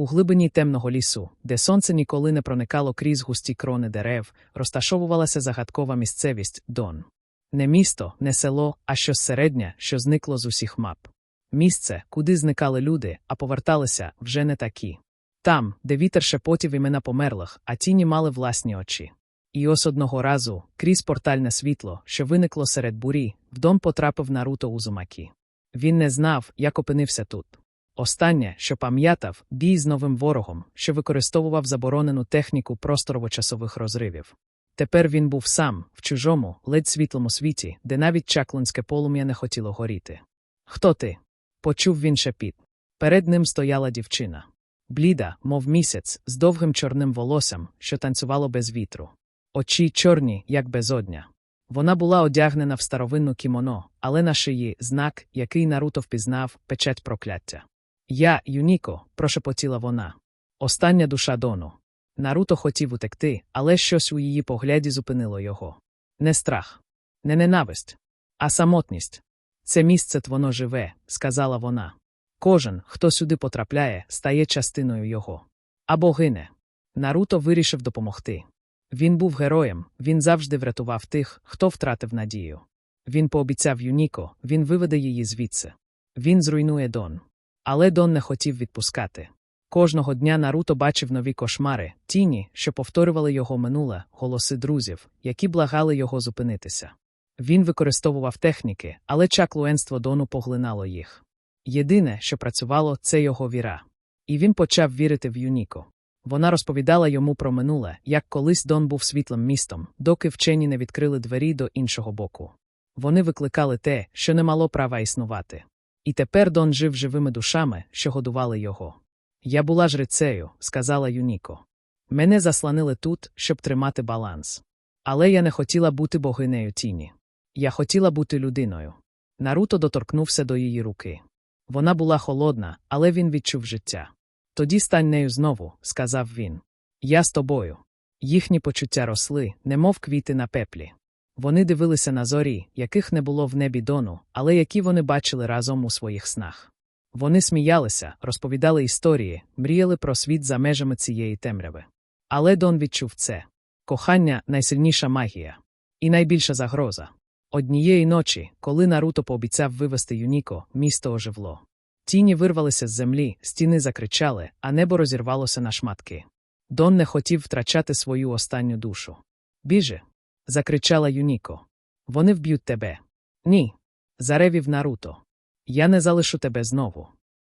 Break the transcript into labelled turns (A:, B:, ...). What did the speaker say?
A: У глибині темного лісу, де сонце ніколи не проникало крізь густі крони дерев, розташовувалася загадкова місцевість Дон. Не місто, не село, а щось середнє, що зникло з усіх мап. Місце, куди зникали люди, а поверталися вже не такі. Там, де вітер шепотів імена померлих, а тіні мали власні очі. І ось одного разу, крізь портальне світло, що виникло серед бурі, в дом потрапив Наруто Узумакі. Він не знав, як опинився тут. Останнє, що пам'ятав, бій з новим ворогом, що використовував заборонену техніку просторово-часових розривів. Тепер він був сам, в чужому, ледь світлому світі, де навіть чаклунське полум'я не хотіло горіти. Хто ти? почув він шепіт. Перед ним стояла дівчина. Бліда, мов місяць, з довгим чорним волоссям, що танцювало без вітру. Очі чорні, як безодня. Вона була одягнена в старовинну кімоно, але на шиї знак, який Наруто впізнав, печать прокляття. Я, Юніко, прошепотіла вона. Остання душа Дону. Наруто хотів утекти, але щось у її погляді зупинило його. Не страх, не ненависть, а самотність. Це місце воно живе, сказала вона. Кожен, хто сюди потрапляє, стає частиною його. Або гине. Наруто вирішив допомогти. Він був героєм, він завжди врятував тих, хто втратив надію. Він пообіцяв Юніко, він виведе її звідси. Він зруйнує Дон. Але Дон не хотів відпускати. Кожного дня Наруто бачив нові кошмари, тіні, що повторювали його минуле, голоси друзів, які благали його зупинитися. Він використовував техніки, але чаклуенство Дону поглинало їх. Єдине, що працювало, це його віра. І він почав вірити в Юніко. Вона розповідала йому про минуле, як колись Дон був світлим містом, доки вчені не відкрили двері до іншого боку. Вони викликали те, що не мало права існувати. І тепер Дон жив живими душами, що годували його. Я була жрицею, сказала Юніко. Мене засланили тут, щоб тримати баланс. Але я не хотіла бути богинею тіні. Я хотіла бути людиною. Наруто доторкнувся до її руки. Вона була холодна, але він відчув життя. Тоді стань нею знову, сказав він. Я з тобою. Їхні почуття росли, немов квіти на пеплі. Вони дивилися на зорі, яких не було в небі дону, але які вони бачили разом у своїх снах. Вони сміялися, розповідали історії, мріяли про світ за межами цієї темряви. Але Дон відчув це кохання найсильніша магія і найбільша загроза. Однієї ночі, коли Наруто пообіцяв вивести Юніко, місто оживло. Тіні вирвалися з землі, стіни закричали, а небо розірвалося на шматки. Дон не хотів втрачати свою останню душу. Біже. Закричала Юніко. Вони вб'ють тебе. Ні. заревів Наруто. Я не залишу тебе знову.